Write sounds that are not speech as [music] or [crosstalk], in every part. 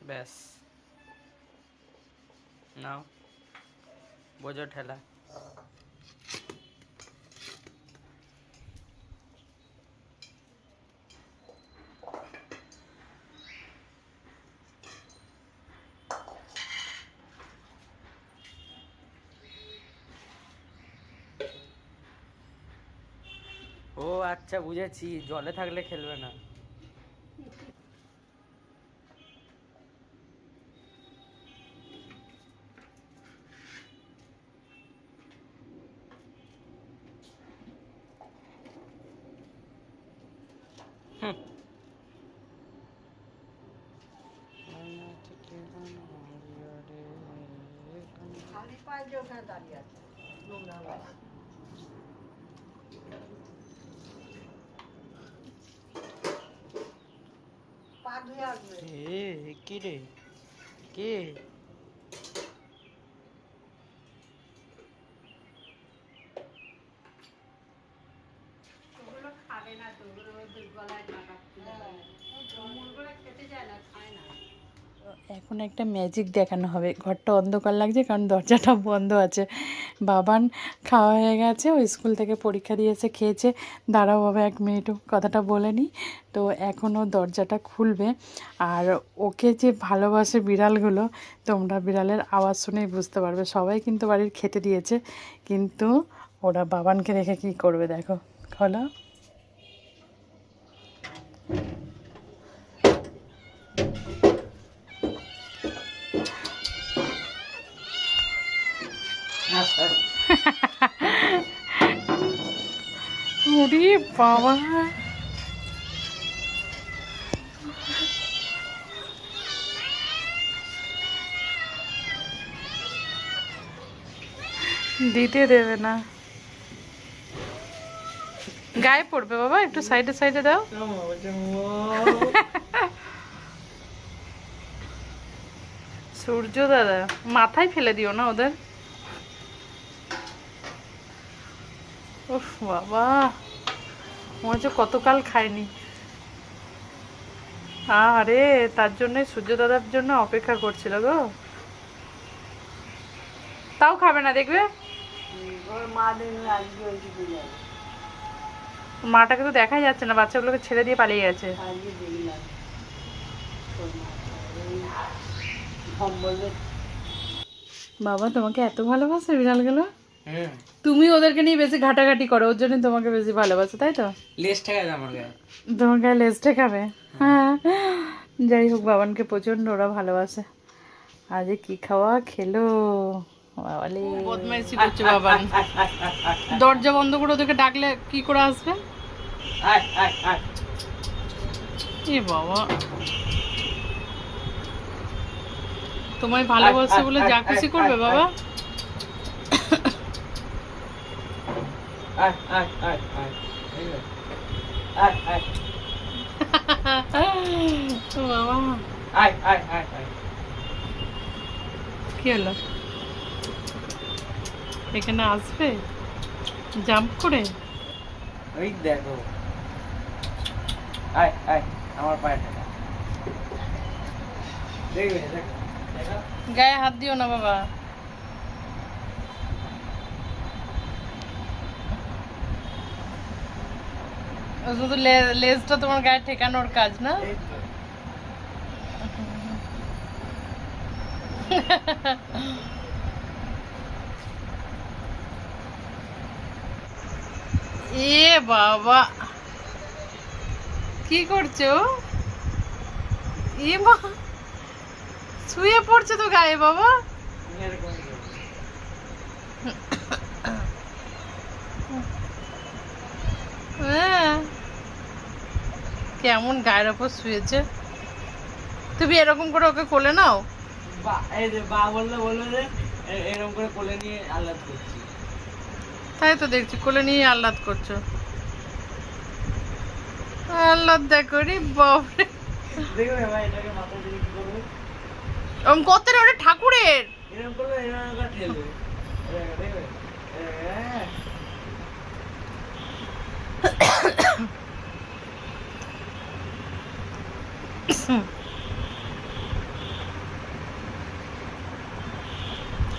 ব্যাস। নাও বোঝো ঠেলা ও আচ্ছা বুঝেছি। জলে থাকলে খেলবে না হুম। খালি পায়ে যে ওখানে দাঁড়িয়ে আছে নোংরা বাবা। পা ধুয়ে আসবে এ কি রে? কে ওগুলো খাবে না তো ওগুলো ওই গলায় ঢাকা মুরগুলো খেতে যায় না খায় না এখন একটা ম্যাজিক দেখানো হবে। ঘরটা অন্ধকার লাগছে কারণ দরজাটা বন্ধ আছে। বাবান খাওয়া হয়ে গেছে, ও স্কুল থেকে পরীক্ষা দিয়েছে, খেয়েছে। দাঁড়াও বাবা, এক মিনিট কথাটা বলে নিই তো এখনও দরজাটা খুলবে। আর ওকে যে ভালোবাসে বিড়ালগুলো, তোমরা বিড়ালের আওয়াজ শুনেই বুঝতে পারবে। সবাই কিন্তু বাড়ির খেতে দিয়েছে, কিন্তু ওরা বাবানকে রেখে কি করবে দেখো। খোলো। ওরে বাবা দিতে দেবে না গায়ে পড়বে বাবা একটু সাইডে সাইডে দাও সূর্য দাদা, মাথায় ফেলে দিও না ওদের। বাবা, মনে হচ্ছে কতকাল খায়নি আরে, তার জন্যই সূর্য দাদার জন্য অপেক্ষা করছিল গো। তাও খাবে না, দেখবে? মাটাকে তো দেখাই যাচ্ছে না, বাচ্চাগুলোকে ছেড়ে দিয়ে পালিয়ে গেছে। বলবে। বাবা তোমাকে এত ভালোবাসে বিড়ালগুলো? হুম তুমি ওদেরকে নিয়ে বেশি ঘাটাঘাটি করো ওর জন্য তোমাকে বেশি ভালোবাসে তাই তো? লেজ দাও আমার গায়ে। তোমার গায়ে লেজ ঠেকাবে? হ্যাঁ। যাই হোক বাবানকে প্রচণ্ড ওরা ভালোবাসে। আজ কি খাওয়া খেলো? বাবালে বদমাইশি করছে বাবান। দরজা বন্ধ করে ওদেরকে ডাকলে কি করে আসবে? আয় আয় আয়। এ বাবা। তোমায় ভালোবাসে বলে যা খুশি করবে বাবা। কি হলো? এখানে আসবে? জাম্প করে? ওই দেখো। আয় আয় আমার পায়ে দেখবে দেখো দেখো। গায়ে হাত দিও না বাবা। শুধু লেজটা তোমার গায়ে ঠেকানোর কাজ না? [laughs] এ বাবা। কি করছ? এ মা শুয়ে পড়ছে তো গায়ে বাবা। হ্যাঁ। কেমন গায়ের ওপর শুয়েছে। তুমি এরকম করে ওকে কোলে নাও। বা বললে বলবে যে এরকম করে কোলে নিয়ে আহ্লাদ করছি। তাই তো দেখছি কোলে নিয়ে আহ্লাদ করছ। আহ্লাদ দেখো রে বাপরে। দেখবে ভাই এটাকে মাথা দিয়ে কি করবে ওম কত রে ওটা ঠাকুরের এরকম করবে এরকম করে ঠেলবে দেখবে দেখবে হ্যাঁ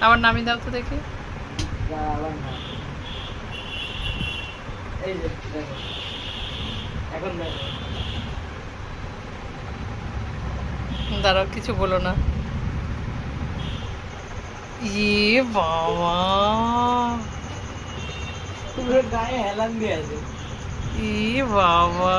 আবার নামিয়ে দাও তো দেখি। না। এই যে দেখো। এখন দেখো। দাঁড়াও কিছু বলো না। ইয়ে বাবা। পুরো গায়ে হেলান দিয়ে আছে ই বাবা।